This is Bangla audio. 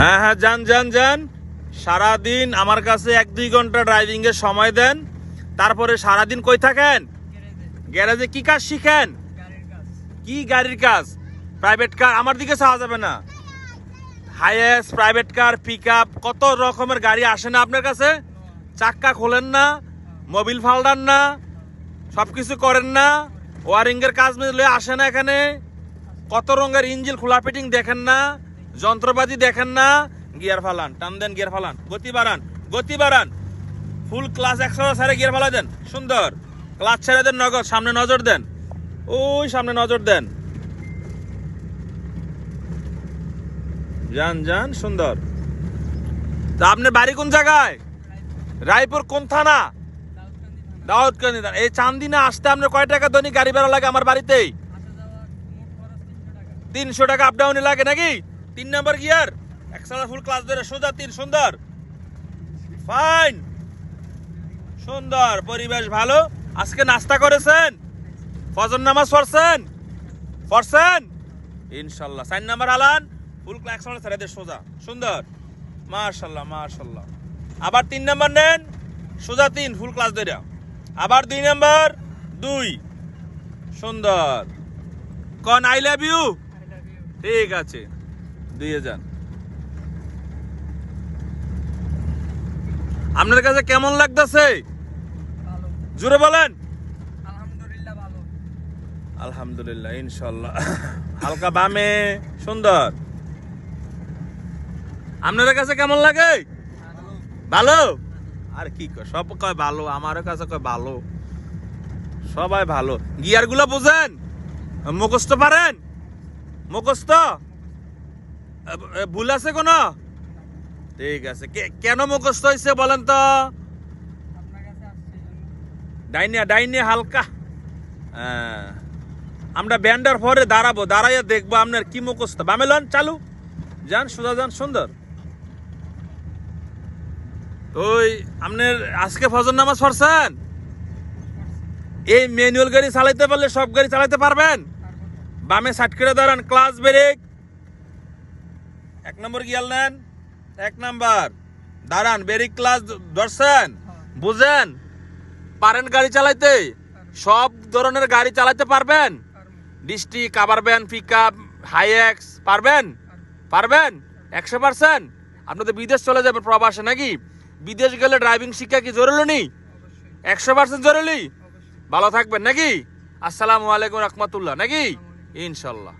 হ্যাঁ হ্যাঁ যান যান যান। সারাদিন আমার কাছে এক দুই ঘণ্টা ড্রাইভিং এর সময় দেন। তারপরে সারাদিন কই থাকেন? গ্যারেজে কি কাজ শিখেন? কি গাড়ির কাজ? প্রাইভেট কার আমার দিকে চাওয়া যাবে না। হাইয়েস্ট প্রাইভেট কার পিক কত রকমের গাড়ি আসে না আপনার কাছে? চাক্কা খোলেন না মোবিল ফালডান না সব কিছু করেন না ওয়ারিং এর কাজ আসে না এখানে। কত রঙের ইঞ্জিল খোলা ফিটিং দেখেন না। যন্ত্রপাতি দেখেন না, গিয়ার ফালান, টান দেন, গিয়ার ফালান, গতি বাড়ান গতি বাড়ান। ফুল ক্লাস একশো সারে গিয়ার ফালা দেন, সুন্দর। ক্লাস ছেড়ে দেন, নগদ, সামনে নজর দেন। ওই সামনে নজর দেন। যান যান, সুন্দর। তা আপনার বাড়ি কোন জায়গায়? রায়পুর কোন থানা? দাউদকান্দি থানা। এই চান্দিনা আসতে আপনার কয় টাকা দৈনিক গাড়ি ভাড়া লাগে আমার বাড়িতেই? তিনশো টাকা আপ ডাউনে লাগে নাকি? তিন নাম্বার গিয়ার। একসাথে ফুল ক্লাস ধরে সোজা তিন সুন্দর। ফাইন সুন্দর পরিবেশ ভালো। আজকে নাস্তা করেছেন? ফজর নামাজ পড়ছেন? পড়ছেন? ইনশাল্লাহ। সাইন নাম্বার আলান। ফুল ক্লাস ছেড়ে দে সোজা। সুন্দর। মার্শাল্লাহ মার্শাল্লাহ আবার তিন নাম্বার নেন। সোজা তিন ফুল ক্লাস ধরে। আবার দুই নাম্বার। দুই। সুন্দর। কন আই লাভ ইউ ঠিক আছে। দিয়ে যান। আপনার কাছে কেমন লাগতেছে? জুড়ে বলেন। আলহামদুলিল্লাহ ইনশাল্লাহ। হালকা বামে সুন্দর। আপনার কাছে কেমন লাগে? ভালো। আর কি কয় সব কয় ভালো আমার কাছে কয় ভালো। সবাই ভালো। গিয়ারগুলো বুঝেন? মুখস্থ পারেন? মুখস্থ? ভুল আছে কোনো? ঠিক আছে। কেন মুখস্থ হয়েছে বলেন তো। ডাইনে ডাইনে হালকা। হ্যাঁ। আমরা ব্যান্ডার পরে দাঁড়াবো, দাঁড়াইয়া দেখব আপনার কি মুখস্থ। বামেলন, চালু। যান, সোজা যান, সুন্দর। ওই, আপনার আজকে ফজর নামাজ পড়ছেন? এই ম্যানুয়াল গাড়ি চালাইতে পারলে সব গাড়ি চালাতে পারবেন? বামে সাইড দাঁড়ান ক্লাস ব্রেক এক নম্বর গিয়াল নেন এক নাম্বার। দাঁড়ান ব্রেক ক্লাস ধরছেন? বুঝেন? পারেন গাড়ি চালাইতে? সব ধরনের গাড়ি চালাতে পারবেন? পারব। District cover van pick up Hiace পারবেন? পারবেন? একশো পার্সেন্ট? আপনি তো বিদেশ চলে যাবেন প্রবাসে নাকি? বিদেশ গেলে ড্রাইভিং শিক্ষা কি জরুরি নেই একশো পার্সেন্ট জরুরি? ভালো থাকবেন নাকি? আসসালামু আলাইকুম রহমতুল্লাহ নাকি? ইনশাল্লাহ।